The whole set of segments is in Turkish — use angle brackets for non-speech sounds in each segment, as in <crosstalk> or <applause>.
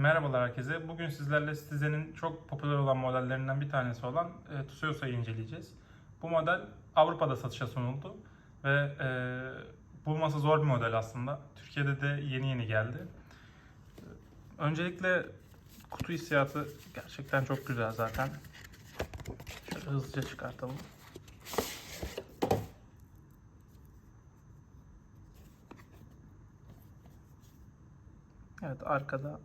Merhabalar herkese. Bugün sizlerle Stizen'in çok popüler olan modellerinden bir tanesi olan e, Tusiosa'yı inceleyeceğiz. Bu model Avrupa'da satışa sunuldu ve e, bulması zor bir model aslında. Türkiye'de de yeni yeni geldi. Öncelikle kutu hissiyatı gerçekten çok güzel zaten. Şöyle hızlıca çıkartalım. Evet arkada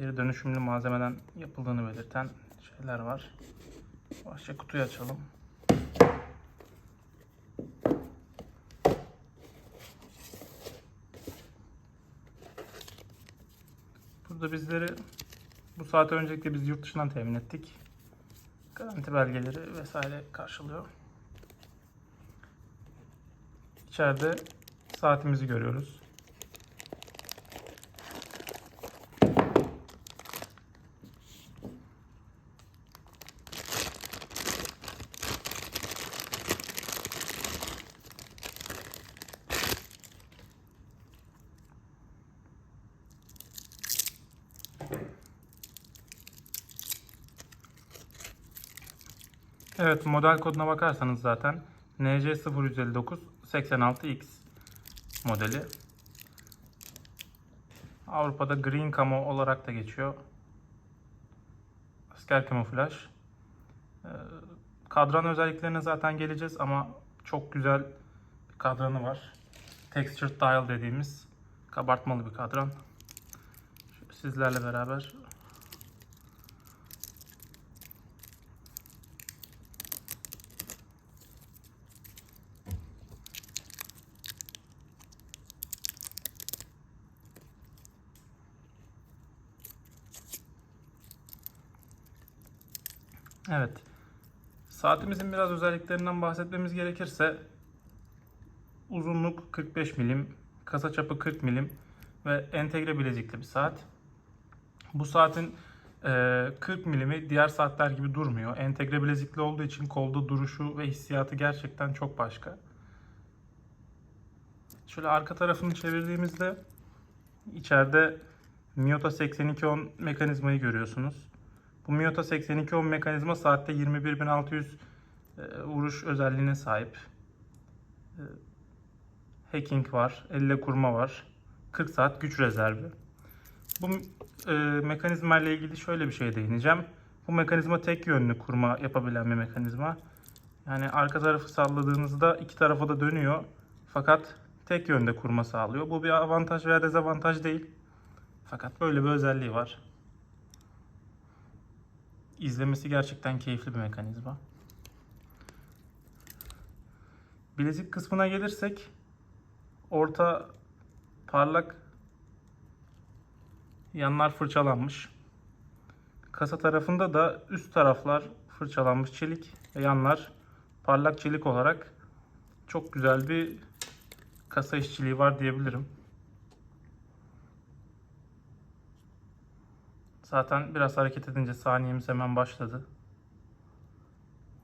geri dönüşümlü malzemeden yapıldığını belirten şeyler var. Başça kutuyu açalım. Burada bizleri bu saate öncelikle biz yurt dışından temin ettik. Garanti belgeleri vesaire karşılıyor. İçeride saatimizi görüyoruz. Evet model koduna bakarsanız zaten NC0159 86X modeli. Avrupa'da Green Camo olarak da geçiyor. Asker kamuflaj. Ee, Kadran özelliklerine zaten geleceğiz ama çok güzel bir kadranı var. Textured dial dediğimiz kabartmalı bir kadran. Sizlerle beraber Evet. Saatimizin biraz özelliklerinden bahsetmemiz gerekirse uzunluk 45 milim, kasa çapı 40 milim ve entegre bilezikli bir saat. Bu saatin e, 40 milimi diğer saatler gibi durmuyor. Entegre bilezikli olduğu için kolda duruşu ve hissiyatı gerçekten çok başka. Şöyle arka tarafını çevirdiğimizde içeride Miyota 8210 mekanizmayı görüyorsunuz. Bu Miyota 8210 mekanizma saatte 21.600 e, vuruş özelliğine sahip. E, hacking var, elle kurma var, 40 saat güç rezervi. Bu e, mekanizma ile ilgili şöyle bir şey değineceğim. Bu mekanizma tek yönlü kurma yapabilen bir mekanizma. Yani arka tarafı salladığınızda iki tarafa da dönüyor. Fakat tek yönde kurma sağlıyor. Bu bir avantaj veya dezavantaj değil. Fakat böyle bir özelliği var. İzlemesi gerçekten keyifli bir mekanizma. Bilezik kısmına gelirsek orta parlak yanlar fırçalanmış. Kasa tarafında da üst taraflar fırçalanmış çelik ve yanlar parlak çelik olarak çok güzel bir kasa işçiliği var diyebilirim. Zaten biraz hareket edince saniyemiz hemen başladı.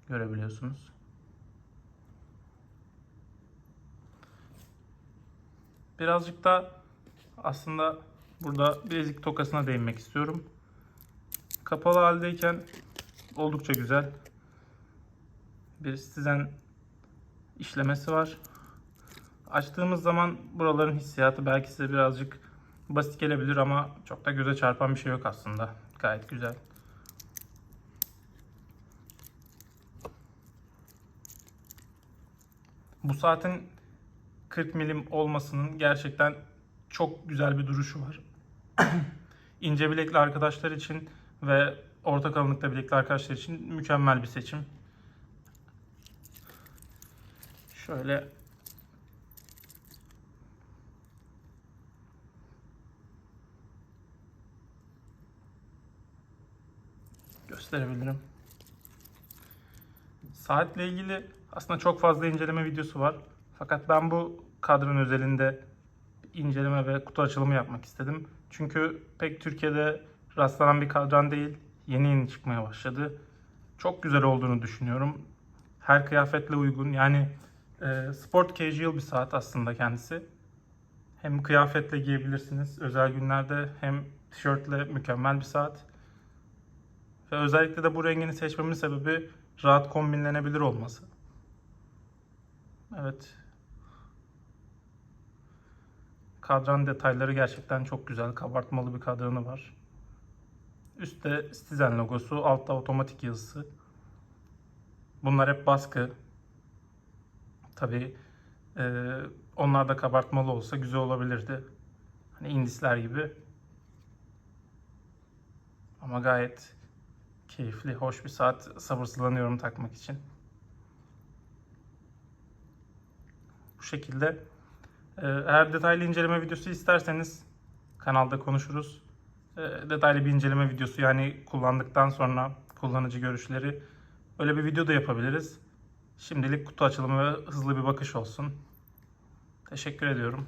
Görebiliyorsunuz. Birazcık da aslında burada bilezik tokasına değinmek istiyorum. Kapalı haldeyken oldukça güzel bir stizen işlemesi var. Açtığımız zaman buraların hissiyatı belki size birazcık basit gelebilir ama çok da göze çarpan bir şey yok aslında. Gayet güzel. Bu saatin 40 milim olmasının gerçekten çok güzel bir duruşu var. <clears throat> İnce bilekli arkadaşlar için ve orta kalınlıkta bilekli arkadaşlar için mükemmel bir seçim. Şöyle gösterebilirim. Saatle ilgili aslında çok fazla inceleme videosu var. Fakat ben bu kadran özelinde inceleme ve kutu açılımı yapmak istedim. Çünkü pek Türkiye'de rastlanan bir kadran değil. Yeni yeni çıkmaya başladı. Çok güzel olduğunu düşünüyorum. Her kıyafetle uygun. Yani e, sport casual bir saat aslında kendisi. Hem kıyafetle giyebilirsiniz özel günlerde hem tişörtle mükemmel bir saat. Ve özellikle de bu rengini seçmemin sebebi rahat kombinlenebilir olması. Evet. Kadran detayları gerçekten çok güzel. Kabartmalı bir kadranı var. Üstte Stizen logosu, altta otomatik yazısı. Bunlar hep baskı. Tabii e, onlar da kabartmalı olsa güzel olabilirdi. Hani indisler gibi. Ama gayet keyifli, hoş bir saat. Sabırsızlanıyorum takmak için. Bu şekilde. Ee, Eğer detaylı inceleme videosu isterseniz kanalda konuşuruz. Ee, Detaylı bir inceleme videosu yani kullandıktan sonra kullanıcı görüşleri öyle bir video da yapabiliriz. Şimdilik kutu açılımı ve hızlı bir bakış olsun. Teşekkür ediyorum.